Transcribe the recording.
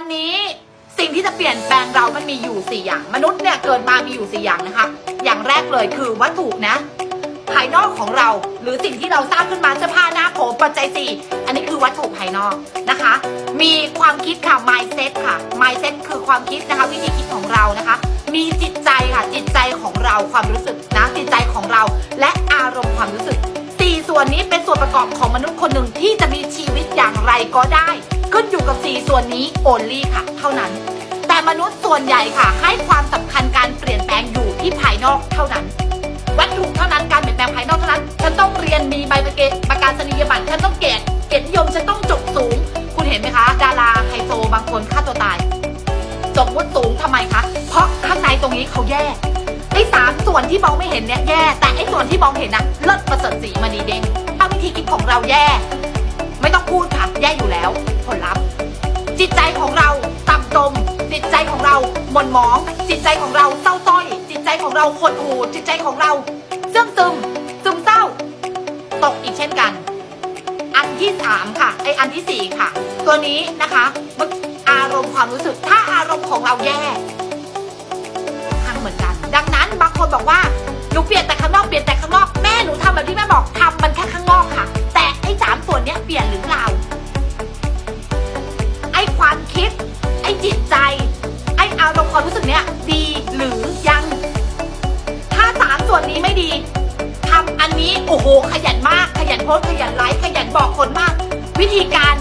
วันนี้สิ่งที่จะเปลี่ยนแปลงเรามันมีอยู่สี่อย่าง มนุษย์เนี่ยเกิดมามีอยู่สี่อย่างนะคะ อย่างแรกเลยคือวัตถุนะ ภายนอกของเราหรือสิ่งที่เราสร้างขึ้นมาเสื้อผ้าหน้าผมปัจจัยสี่อันนี้คือวัตถุภายนอกนะคะ มีความคิดค่ะ mindset ค่ะ mindset คือความคิดนะคะ วิธีคิดของเรานะคะ มีจิตใจค่ะจิตใจของเราความรู้สึกนะจิตใจของเรา และอารมณ์ความรู้สึกสี่ส่วนนี้เป็นส่วนประกอบของมนุษย์คนหนึ่งที่จะมีชีวิตอย่างไรก็ได้ ขึ้นอยู่กับสีส่วนนี้ only ค่ะ เท่านั้น แต่มนุษย์ส่วนใหญ่ค่ะ ให้ความสำคัญการเปลี่ยนแปลงอยู่ที่ภายนอกเท่านั้น วัตถุเท่านั้นการเปลี่ยนแปลงภายนอกเท่านั้นฉันต้องเรียนมีใบประกาศประกาศนียบัตรฉันต้องเกรดเกียรตินิยมฉันต้องจบสูง คุณเห็นไหมคะ ดาราไฮโซบางคนฆ่าตัวตายจบวุฒิสูงทำไมคะเพราะข้างในตรงนี้เขาแย่ไอ้สามส่วนที่มองไม่เห็นเนี่ยแย่ แต่ไอ้ส่วนที่มองเห็นนะเลิศประเสริฐสีมณีเด้งถ้าวิธีคิดของเราแย่ ไม่ต้องพูดค่ะ แย่อยู่แล้วผลลัพธ์ จิตใจของเราต่ำตมจิตใจของเราหม่นหมอง จิตใจของเราเศร้าต้อย จิตใจของเราหดหู่จิตใจของเราเสื่อมซึมซึมเศร้า ตกอีกเช่นกัน อันที่สามค่ะไออันที่สี่ค่ะ ตัวนี้นะคะมันอารมณ์ความรู้สึกถ้าอารมณ์ของเราแย่ทังเหมือนกัน ดังนั้นบางคนบอกว่าหนูเปลี่ยนแต่ข้างนอกเปลี่ยนแต่ข้างนอกแม่หนูทำแบบที่แม่ นี้ไม่ดีทำอันนี้โอ้โหขยันมากขยันโพสต์ขยันไลฟ์ขยันบอกคนมาก วิธีการ